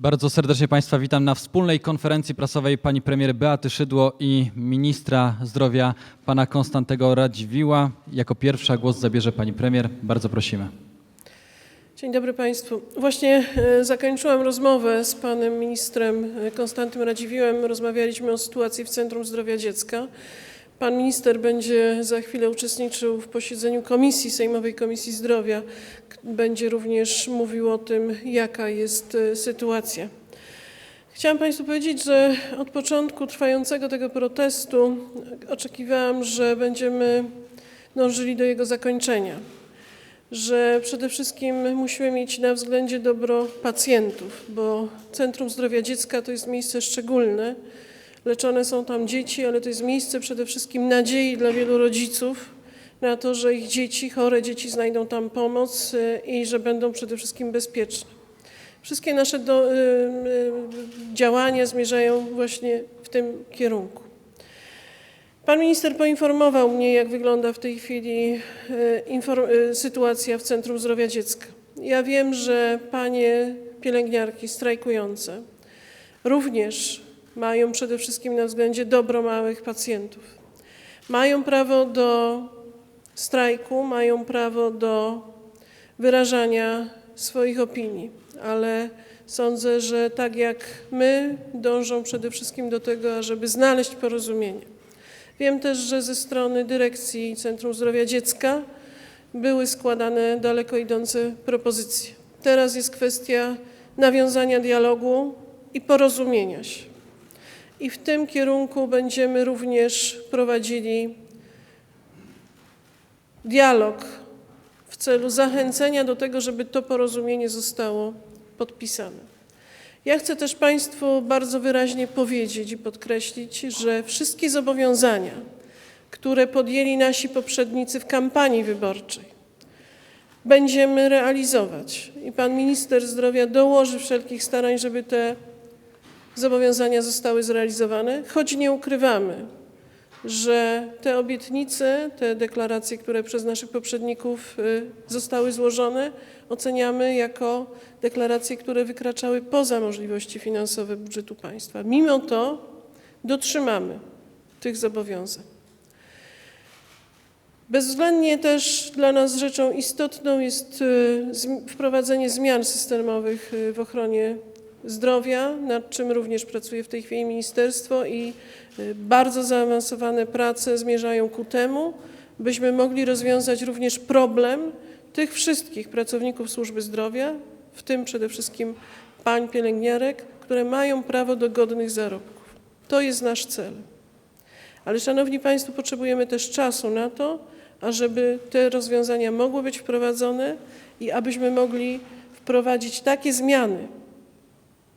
Bardzo serdecznie Państwa witam na wspólnej konferencji prasowej pani premier Beaty Szydło i ministra zdrowia pana Konstantego Radziwiła. Jako pierwsza głos zabierze pani premier. Bardzo prosimy. Dzień dobry Państwu. Właśnie e, zakończyłam rozmowę z panem ministrem e, Konstantym Radziwiłem. Rozmawialiśmy o sytuacji w Centrum Zdrowia Dziecka. Pan minister będzie za chwilę uczestniczył w posiedzeniu komisji, Sejmowej Komisji Zdrowia. Będzie również mówił o tym, jaka jest e, sytuacja. Chciałam Państwu powiedzieć, że od początku trwającego tego protestu oczekiwałam, że będziemy dążyli do jego zakończenia że przede wszystkim musimy mieć na względzie dobro pacjentów, bo Centrum Zdrowia Dziecka to jest miejsce szczególne. Leczone są tam dzieci, ale to jest miejsce przede wszystkim nadziei dla wielu rodziców na to, że ich dzieci, chore dzieci znajdą tam pomoc y, i że będą przede wszystkim bezpieczne. Wszystkie nasze do, y, y, działania zmierzają właśnie w tym kierunku. Pan minister poinformował mnie, jak wygląda w tej chwili infor- e, sytuacja w Centrum Zdrowia Dziecka. Ja wiem, że panie pielęgniarki strajkujące również mają przede wszystkim na względzie dobro małych pacjentów. Mają prawo do strajku, mają prawo do wyrażania swoich opinii, ale sądzę, że tak jak my, dążą przede wszystkim do tego, ażeby znaleźć porozumienie. Wiem też, że ze strony dyrekcji Centrum Zdrowia Dziecka były składane daleko idące propozycje. Teraz jest kwestia nawiązania dialogu i porozumienia się. I w tym kierunku będziemy również prowadzili dialog w celu zachęcenia do tego, żeby to porozumienie zostało podpisane. Ja chcę też Państwu bardzo wyraźnie powiedzieć i podkreślić, że wszystkie zobowiązania, które podjęli nasi poprzednicy w kampanii wyborczej, będziemy realizować. I Pan Minister Zdrowia dołoży wszelkich starań, żeby te zobowiązania zostały zrealizowane, choć nie ukrywamy, że te obietnice, te deklaracje, które przez naszych poprzedników y, zostały złożone, oceniamy jako deklaracje, które wykraczały poza możliwości finansowe budżetu państwa. Mimo to dotrzymamy tych zobowiązań. Bezwzględnie też dla nas rzeczą istotną jest y, wprowadzenie zmian systemowych y, w ochronie zdrowia, nad czym również pracuje w tej chwili ministerstwo i y, bardzo zaawansowane prace zmierzają ku temu, byśmy mogli rozwiązać również problem tych wszystkich pracowników służby zdrowia, w tym przede wszystkim pań pielęgniarek, które mają prawo do godnych zarobków. To jest nasz cel. Ale szanowni państwo, potrzebujemy też czasu na to, ażeby te rozwiązania mogły być wprowadzone i abyśmy mogli wprowadzić takie zmiany,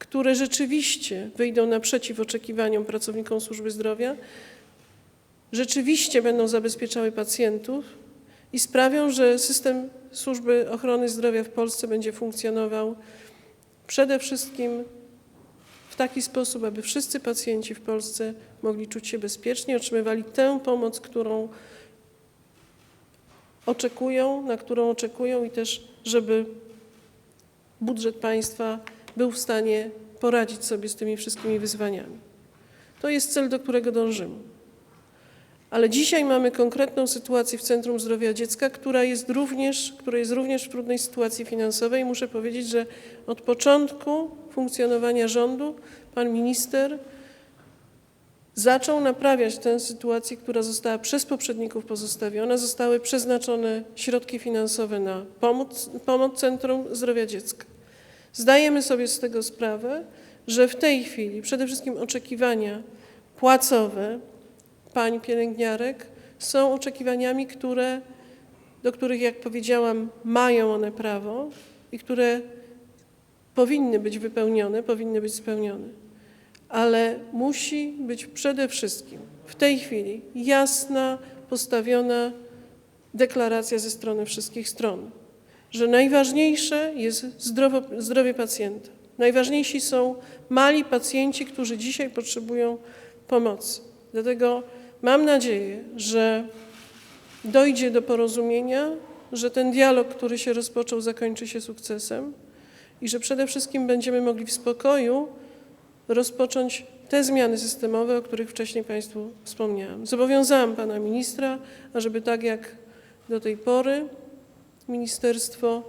które rzeczywiście wyjdą naprzeciw oczekiwaniom pracownikom służby zdrowia, rzeczywiście będą zabezpieczały pacjentów i sprawią, że system służby ochrony zdrowia w Polsce będzie funkcjonował przede wszystkim w taki sposób, aby wszyscy pacjenci w Polsce mogli czuć się bezpiecznie, otrzymywali tę pomoc, którą oczekują, na którą oczekują i też, żeby budżet państwa był w stanie poradzić sobie z tymi wszystkimi wyzwaniami. To jest cel, do którego dążymy. Ale dzisiaj mamy konkretną sytuację w Centrum Zdrowia Dziecka, która jest również, która jest również w trudnej sytuacji finansowej. Muszę powiedzieć, że od początku funkcjonowania rządu pan minister zaczął naprawiać tę sytuację, która została przez poprzedników pozostawiona. Zostały przeznaczone środki finansowe na pomoc, pomoc Centrum Zdrowia Dziecka. Zdajemy sobie z tego sprawę, że w tej chwili przede wszystkim oczekiwania płacowe pań pielęgniarek są oczekiwaniami, które, do których, jak powiedziałam, mają one prawo i które powinny być wypełnione, powinny być spełnione. Ale musi być przede wszystkim w tej chwili jasna, postawiona deklaracja ze strony wszystkich stron, że najważniejsze jest zdrowo, zdrowie pacjenta. Najważniejsi są mali pacjenci, którzy dzisiaj potrzebują pomocy. Dlatego mam nadzieję, że dojdzie do porozumienia, że ten dialog, który się rozpoczął, zakończy się sukcesem i że przede wszystkim będziemy mogli w spokoju rozpocząć te zmiany systemowe, o których wcześniej Państwu wspomniałam. Zobowiązałam Pana Ministra, ażeby tak jak do tej pory Ministerstwo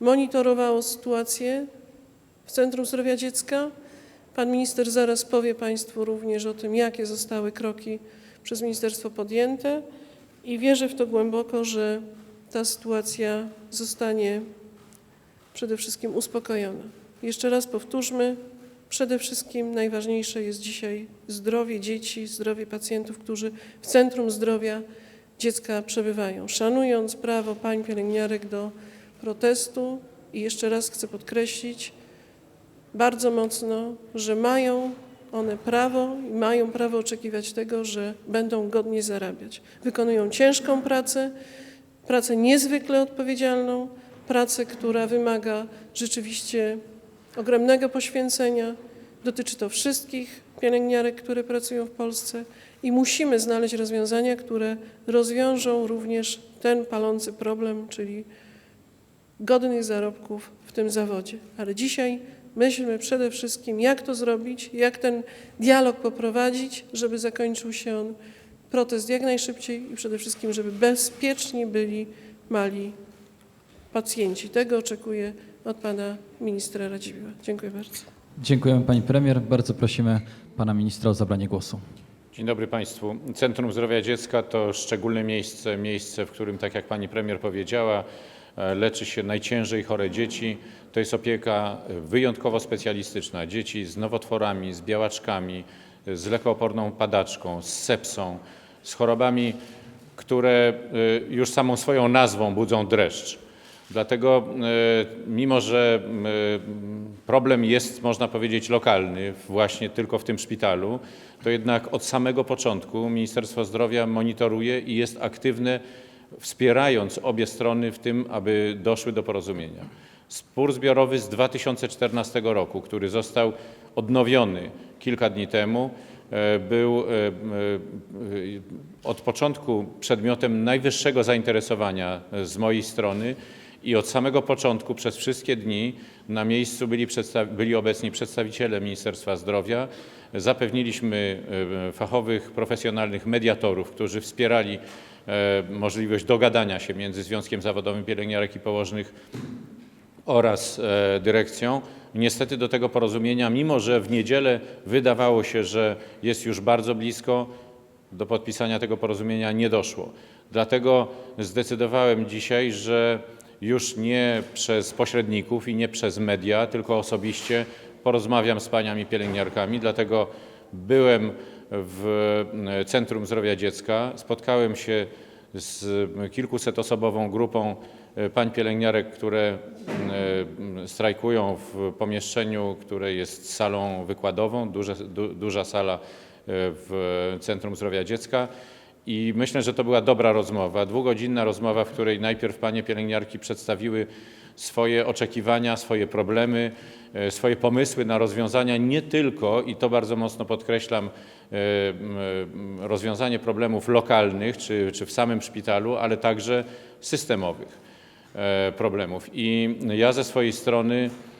monitorowało sytuację w Centrum Zdrowia Dziecka. Pan minister zaraz powie Państwu również o tym, jakie zostały kroki przez ministerstwo podjęte i wierzę w to głęboko, że ta sytuacja zostanie przede wszystkim uspokojona. Jeszcze raz powtórzmy, przede wszystkim najważniejsze jest dzisiaj zdrowie dzieci, zdrowie pacjentów, którzy w Centrum Zdrowia Dziecka przebywają, szanując prawo pań pielęgniarek do protestu i jeszcze raz chcę podkreślić bardzo mocno, że mają one prawo i mają prawo oczekiwać tego, że będą godnie zarabiać. Wykonują ciężką pracę, pracę niezwykle odpowiedzialną, pracę, która wymaga rzeczywiście ogromnego poświęcenia. Dotyczy to wszystkich pielęgniarek, które pracują w Polsce i musimy znaleźć rozwiązania, które rozwiążą również ten palący problem, czyli godnych zarobków w tym zawodzie. Ale dzisiaj myślmy przede wszystkim, jak to zrobić, jak ten dialog poprowadzić, żeby zakończył się on protest jak najszybciej i przede wszystkim, żeby bezpieczni byli mali pacjenci. Tego oczekuję od pana ministra Radziwiła. Dziękuję bardzo. Dziękujemy pani premier. Bardzo prosimy pana ministra o zabranie głosu. Dzień dobry Państwu. Centrum Zdrowia Dziecka to szczególne miejsce, miejsce, w którym, tak jak Pani Premier powiedziała, e, leczy się najciężej chore dzieci. To jest opieka wyjątkowo specjalistyczna. Dzieci z nowotworami, z białaczkami, z lekooporną padaczką, z sepsą, z chorobami, które e, już samą swoją nazwą budzą dreszcz. Dlatego, e, mimo że e, problem jest, można powiedzieć, lokalny, właśnie tylko w tym szpitalu, to jednak od samego początku Ministerstwo Zdrowia monitoruje i jest aktywne, wspierając obie strony w tym, aby doszły do porozumienia. Spór zbiorowy z 2014 roku, który został odnowiony kilka dni temu, e, był od początku przedmiotem najwyższego zainteresowania z mojej strony i od samego początku przez wszystkie dni na miejscu byli, byli obecni przedstawiciele Ministerstwa Zdrowia. Zapewniliśmy e, fachowych, profesjonalnych mediatorów, którzy wspierali e, możliwość dogadania się między Związkiem Zawodowym Pielęgniarek i Położnych oraz e, dyrekcją. Niestety do tego porozumienia, mimo że w niedzielę wydawało się, że jest już bardzo blisko, do podpisania tego porozumienia nie doszło. Dlatego zdecydowałem dzisiaj, że już nie przez pośredników i nie przez media, tylko osobiście porozmawiam z paniami pielęgniarkami. Dlatego byłem w e, Centrum Zdrowia Dziecka, spotkałem się z kilkusetosobową grupą e, pań pielęgniarek, które e, strajkują w pomieszczeniu, które jest salą wykładową, duże, du, duża sala w Centrum Zdrowia Dziecka. I myślę, że to była dobra rozmowa, dwugodzinna rozmowa, w której najpierw panie pielęgniarki przedstawiły swoje oczekiwania, swoje problemy, e, swoje pomysły na rozwiązania, nie tylko, i to bardzo mocno podkreślam, e, m, rozwiązanie problemów lokalnych czy, czy w samym szpitalu, ale także systemowych e, problemów. I ja ze swojej strony e,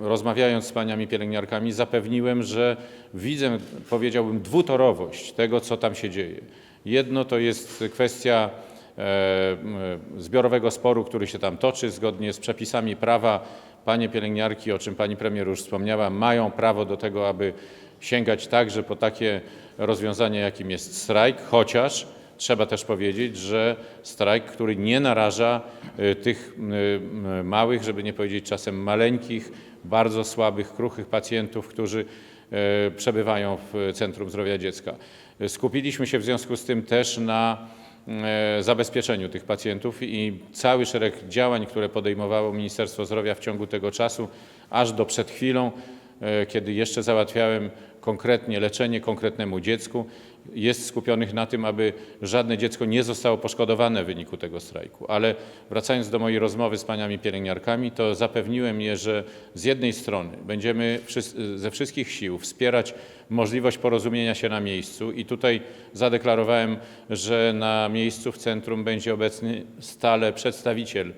rozmawiając z paniami pielęgniarkami, zapewniłem, że widzę, powiedziałbym, dwutorowość tego, co tam się dzieje. Jedno to jest kwestia e, m, zbiorowego sporu, który się tam toczy zgodnie z przepisami prawa. Panie pielęgniarki, o czym pani premier już wspomniała, mają prawo do tego, aby sięgać także po takie rozwiązanie, jakim jest strajk, chociaż Trzeba też powiedzieć, że strajk, który nie naraża y, tych y, małych, żeby nie powiedzieć czasem maleńkich, bardzo słabych, kruchych pacjentów, którzy y, przebywają w Centrum Zdrowia Dziecka. Skupiliśmy się w związku z tym też na zabezpieczeniu tych pacjentów i cały szereg działań, które podejmowało Ministerstwo Zdrowia w ciągu tego czasu, aż do przed chwilą, kiedy jeszcze załatwiałem konkretnie leczenie konkretnemu dziecku, jest skupionych na tym, aby żadne dziecko nie zostało poszkodowane w wyniku tego strajku. Ale wracając do mojej rozmowy z paniami pielęgniarkami, to zapewniłem je, że z jednej strony będziemy ze wszystkich sił wspierać możliwość porozumienia się na miejscu i tutaj zadeklarowałem, że na miejscu w centrum będzie obecny stale przedstawiciel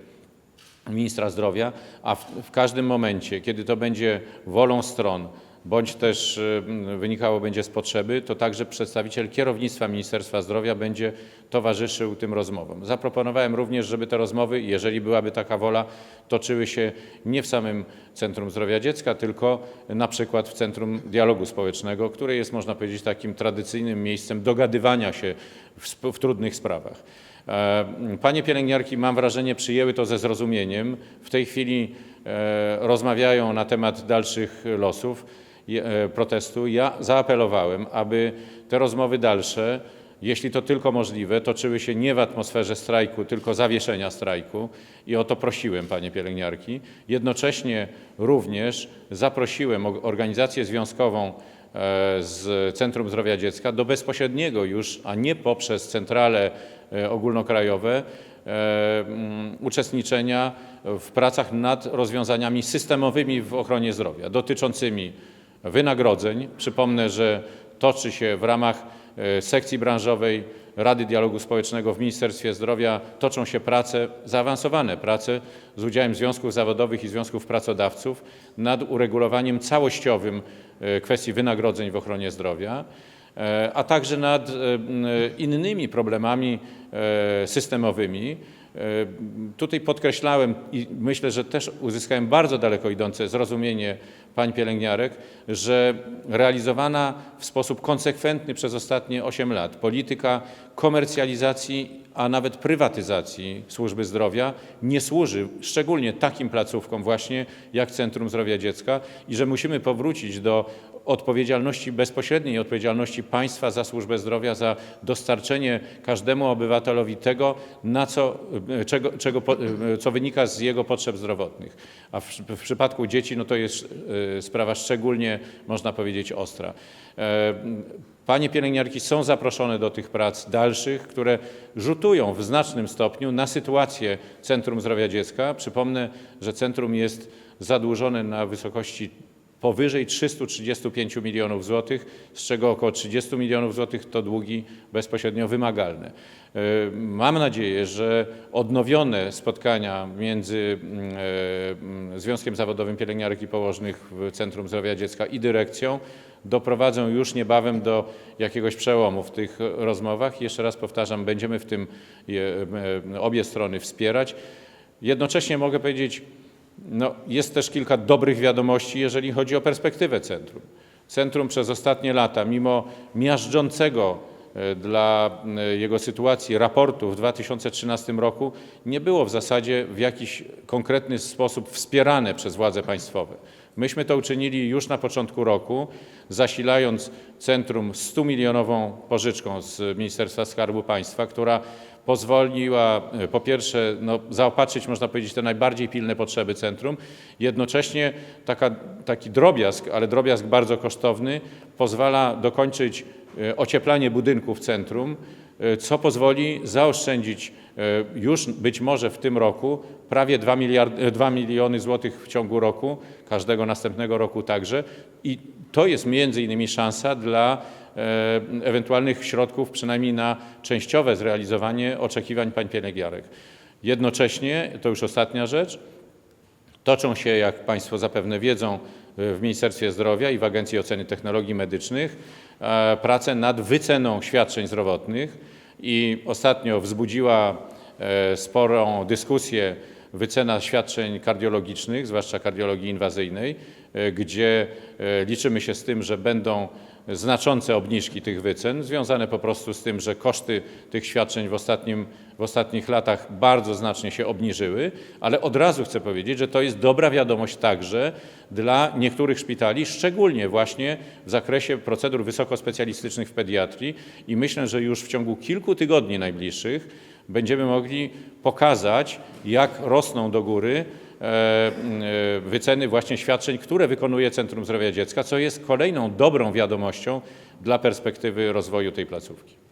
ministra zdrowia, a w, w każdym momencie, kiedy to będzie wolą stron, bądź też y, wynikało będzie z potrzeby, to także przedstawiciel kierownictwa Ministerstwa Zdrowia będzie towarzyszył tym rozmowom. Zaproponowałem również, żeby te rozmowy, jeżeli byłaby taka wola, toczyły się nie w samym Centrum Zdrowia Dziecka, tylko na przykład w Centrum Dialogu Społecznego, które jest, można powiedzieć, takim tradycyjnym miejscem dogadywania się w, w trudnych sprawach. E, Panie pielęgniarki, mam wrażenie, przyjęły to ze zrozumieniem. W tej chwili e, rozmawiają na temat dalszych losów e, protestu. Ja zaapelowałem, aby te rozmowy dalsze, jeśli to tylko możliwe, toczyły się nie w atmosferze strajku, tylko zawieszenia strajku i o to prosiłem, panie pielęgniarki. Jednocześnie również zaprosiłem organizację związkową z Centrum Zdrowia Dziecka do bezpośredniego już, a nie poprzez centrale e, ogólnokrajowe, e, mm, uczestniczenia w pracach nad rozwiązaniami systemowymi w ochronie zdrowia, dotyczącymi wynagrodzeń. Przypomnę, że toczy się w ramach e, sekcji branżowej Rady Dialogu Społecznego w Ministerstwie Zdrowia, toczą się prace, zaawansowane prace z udziałem związków zawodowych i związków pracodawców nad uregulowaniem całościowym e, kwestii wynagrodzeń w ochronie zdrowia e, a także nad e, innymi problemami e, systemowymi. E, Tutaj podkreślałem i myślę, że też uzyskałem bardzo daleko idące zrozumienie pań pielęgniarek, że realizowana w sposób konsekwentny przez ostatnie 8 lat polityka komercjalizacji, a nawet prywatyzacji służby zdrowia nie służy szczególnie takim placówkom właśnie jak Centrum Zdrowia Dziecka i że musimy powrócić do odpowiedzialności bezpośredniej odpowiedzialności państwa za służbę zdrowia, za dostarczenie każdemu obywatelowi tego, na co, czego, czego, po- co wynika z jego potrzeb zdrowotnych. A w, w przypadku dzieci no to jest e, sprawa szczególnie, można powiedzieć, ostra. E, Panie pielęgniarki są zaproszone do tych prac dalszych, które rzutują w znacznym stopniu na sytuację Centrum Zdrowia Dziecka. Przypomnę, że centrum jest zadłużone na wysokości powyżej 335 milionów złotych, z czego około 30 milionów złotych to długi bezpośrednio wymagalne. E, Mam nadzieję, że odnowione spotkania między mm, e, Związkiem Zawodowym Pielęgniarek i Położnych w Centrum Zdrowia Dziecka i dyrekcją doprowadzą już niebawem do jakiegoś przełomu w tych rozmowach. Jeszcze raz powtarzam, będziemy w tym e, obie strony wspierać. Jednocześnie mogę powiedzieć, no, jest też kilka dobrych wiadomości, jeżeli chodzi o perspektywę centrum. Centrum przez ostatnie lata, mimo miażdżącego dla e, jego sytuacji raportu w 2013 roku, nie było w zasadzie w jakiś konkretny sposób wspierane przez władze państwowe. Myśmy to uczynili już na początku roku, zasilając centrum 100-milionową pożyczką z Ministerstwa Skarbu Państwa, która pozwoliła e, po pierwsze no, zaopatrzyć, można powiedzieć, te najbardziej pilne potrzeby centrum. Jednocześnie taka, taki drobiazg, ale drobiazg bardzo kosztowny, pozwala dokończyć e, ocieplanie budynków centrum, e, co pozwoli zaoszczędzić e, już być może w tym roku prawie 2, miliard, e, 2 miliony złotych w ciągu roku, każdego następnego roku także. I to jest między innymi szansa dla e, ewentualnych środków, przynajmniej na częściowe zrealizowanie oczekiwań pań pielęgniarek. Jednocześnie, to już ostatnia rzecz, Toczą się, jak Państwo zapewne wiedzą, w Ministerstwie Zdrowia i w Agencji Oceny Technologii Medycznych e, prace nad wyceną świadczeń zdrowotnych i ostatnio wzbudziła e, sporą dyskusję wycena świadczeń kardiologicznych, zwłaszcza kardiologii inwazyjnej, e, gdzie liczymy się z tym, że będą znaczące obniżki tych wycen, związane po prostu z tym, że koszty tych świadczeń w, ostatnim, w ostatnich latach bardzo znacznie się obniżyły, ale od razu chcę powiedzieć, że to jest dobra wiadomość także dla niektórych szpitali, szczególnie właśnie w zakresie procedur wysokospecjalistycznych w pediatrii. I myślę, że już w ciągu kilku tygodni najbliższych będziemy mogli pokazać, jak rosną do góry wyceny właśnie świadczeń, które wykonuje Centrum Zdrowia Dziecka, co jest kolejną dobrą wiadomością dla perspektywy rozwoju tej placówki.